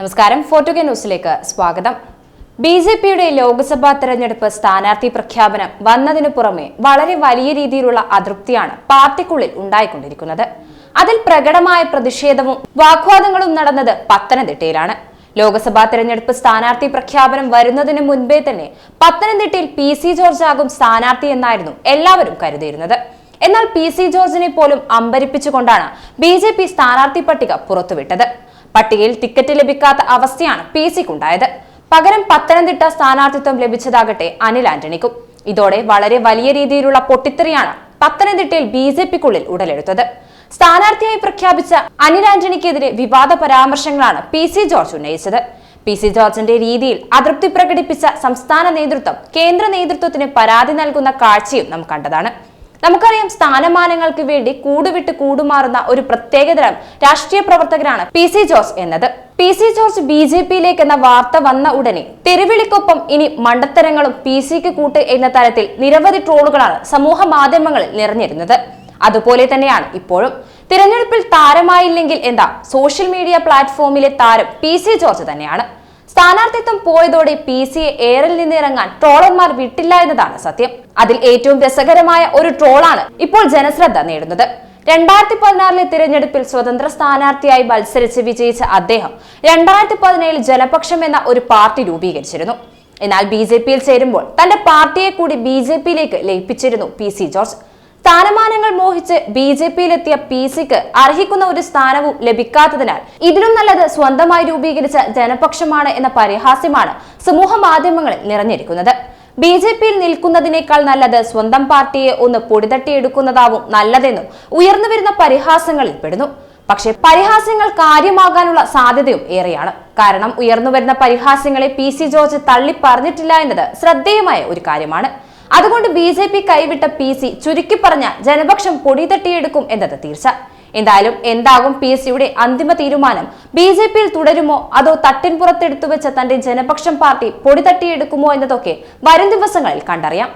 നമസ്കാരം. ഫോർട്ടുഗെ ന്യൂസിലേക്ക് സ്വാഗതം. ബി ജെ പിയുടെ ലോക്സഭാ തെരഞ്ഞെടുപ്പ് സ്ഥാനാർത്ഥി പ്രഖ്യാപനം വന്നതിനു പുറമെ വളരെ വലിയ രീതിയിലുള്ള അതൃപ്തിയാണ് പാർട്ടിക്കുള്ളിൽ ഉണ്ടായിക്കൊണ്ടിരിക്കുന്നത്. അതിൽ പ്രകടമായ പ്രതിഷേധവും വാഗ്വാദങ്ങളും നടന്നത് പത്തനംതിട്ടയിലാണ്. ലോക്സഭാ തെരഞ്ഞെടുപ്പ് സ്ഥാനാർത്ഥി പ്രഖ്യാപനം വരുന്നതിന് മുൻപേ തന്നെ പത്തനംതിട്ടയിൽ പി സി ജോർജ് ആകും സ്ഥാനാർത്ഥി എന്നായിരുന്നു എല്ലാവരും കരുതിയിരുന്നത്. എന്നാൽ പി സി ജോർജിനെ പോലും അമ്പരിപ്പിച്ചുകൊണ്ടാണ് ബി ജെ പി സ്ഥാനാർത്ഥി പട്ടിക പുറത്തുവിട്ടത്. പട്ടികയിൽ ടിക്കറ്റ് ലഭിക്കാത്ത അവസ്ഥയാണ് പി സിക്കുണ്ടായത് പകരം പത്തനംതിട്ട സ്ഥാനാർത്ഥിത്വം ലഭിച്ചതാകട്ടെ അനിൽ ആന്റണിക്കും. ഇതോടെ വളരെ വലിയ രീതിയിലുള്ള പൊട്ടിത്തെറിയാണ് പത്തനംതിട്ടയിൽ ബി ജെ പിക്കുള്ളിൽ ഉടലെടുത്തത്. സ്ഥാനാർത്ഥിയായി പ്രഖ്യാപിച്ച അനിൽ ആന്റണിക്കെതിരെ വിവാദ പരാമർശങ്ങളാണ് പി സി ജോർജ് ഉന്നയിച്ചത്. പി സി ജോർജിന്റെ രീതിയിൽ അതൃപ്തി പ്രകടിപ്പിച്ച സംസ്ഥാന നേതൃത്വം കേന്ദ്ര നേതൃത്വത്തിന് പരാതി നൽകുന്ന കാഴ്ചയും നാം കണ്ടതാണ്. നമുക്കറിയാം സ്ഥാനമാനങ്ങൾക്ക് വേണ്ടി കൂടുവിട്ട് കൂടുമാറുന്ന ഒരു പ്രത്യേകതരം രാഷ്ട്രീയ പ്രവർത്തകരാണ് പി സി ജോസ് എന്നത്. P C George B J പിയിലേക്ക് എന്ന വാർത്ത വന്ന ഉടനെ തെരുവിളിക്കൊപ്പം ഇനി മണ്ടത്തരങ്ങളും പി സിക്ക് കൂട്ട് എന്ന തരത്തിൽ നിരവധി ട്രോളുകളാണ് സമൂഹ മാധ്യമങ്ങളിൽ നിറഞ്ഞിരുന്നത്. അതുപോലെ തന്നെയാണ് ഇപ്പോഴും. തിരഞ്ഞെടുപ്പിൽ താരമായില്ലെങ്കിൽ എന്താ? സോഷ്യൽ മീഡിയ പ്ലാറ്റ്ഫോമിലെ താരം പി സി ജോർജ് തന്നെയാണ്. സ്ഥാനാർത്ഥിത്വം പോയതോടെ പി സിയെ എയറിൽ നിന്നിറങ്ങാൻ ട്രോളർമാർ വിട്ടില്ല എന്നതാണ് സത്യം. അതിൽ ഏറ്റവും രസകരമായ ഒരു ട്രോളാണ് ഇപ്പോൾ ജനശ്രദ്ധ നേടുന്നത്. രണ്ടായിരത്തി പതിനാറിലെ തിരഞ്ഞെടുപ്പിൽ സ്വതന്ത്ര സ്ഥാനാർത്ഥിയായി മത്സരിച്ച് വിജയിച്ച അദ്ദേഹം രണ്ടായിരത്തി പതിനേഴിൽ ജനപക്ഷം എന്ന ഒരു പാർട്ടി രൂപീകരിച്ചിരുന്നു. എന്നാൽ ബി ജെ പിയിൽ ചേരുമ്പോൾ തന്റെ പാർട്ടിയെ കൂടി ബി ജെ പിയിലേക്ക് ലയിപ്പിച്ചിരുന്നു പി സി ജോർജ്. സ്ഥാനമാനങ്ങൾ മോഹിച്ച് ബി ജെ പിയിലെത്തിയ പി സിക്ക് അർഹിക്കുന്ന ഒരു സ്ഥാനവും ലഭിക്കാത്തതിനാൽ ഇതിലും നല്ലത് സ്വന്തമായി രൂപീകരിച്ച ജനപക്ഷമാണ് എന്ന പരിഹാസ്യമാണ് സമൂഹ മാധ്യമങ്ങളിൽ നിറഞ്ഞിരിക്കുന്നത്. ബി ജെ പിയിൽ നിൽക്കുന്നതിനേക്കാൾ നല്ലത് സ്വന്തം പാർട്ടിയെ ഒന്ന് പൊടിതട്ടിയെടുക്കുന്നതാവും നല്ലതെന്നും ഉയർന്നു വരുന്ന പരിഹാസങ്ങളിൽ പെടുന്നു. പക്ഷേ പരിഹാസ്യങ്ങൾ കാര്യമാകാനുള്ള സാധ്യതയും ഏറെയാണ്. കാരണം ഉയർന്നു വരുന്ന പരിഹാസ്യങ്ങളെ പി സി ജോർജ് തള്ളി പറഞ്ഞിട്ടില്ല എന്നത് ശ്രദ്ധേയമായ ഒരു കാര്യമാണ്. അതുകൊണ്ട് ബി ജെ പി കൈവിട്ട പി സി ചുരുക്കി പറഞ്ഞ ജനപക്ഷം പൊടി തട്ടിയെടുക്കും എന്നത് തീർച്ച. എന്തായാലും എന്താകും പി സിയുടെ അന്തിമ തീരുമാനം? ബി ജെ പിയിൽ തുടരുമോ? അതോ തട്ടിൻ പുറത്തെടുത്തു വെച്ച തന്റെ ജനപക്ഷം പാർട്ടി പൊടി തട്ടിയെടുക്കുമോ എന്നതൊക്കെ വരും ദിവസങ്ങളിൽ കണ്ടറിയാം.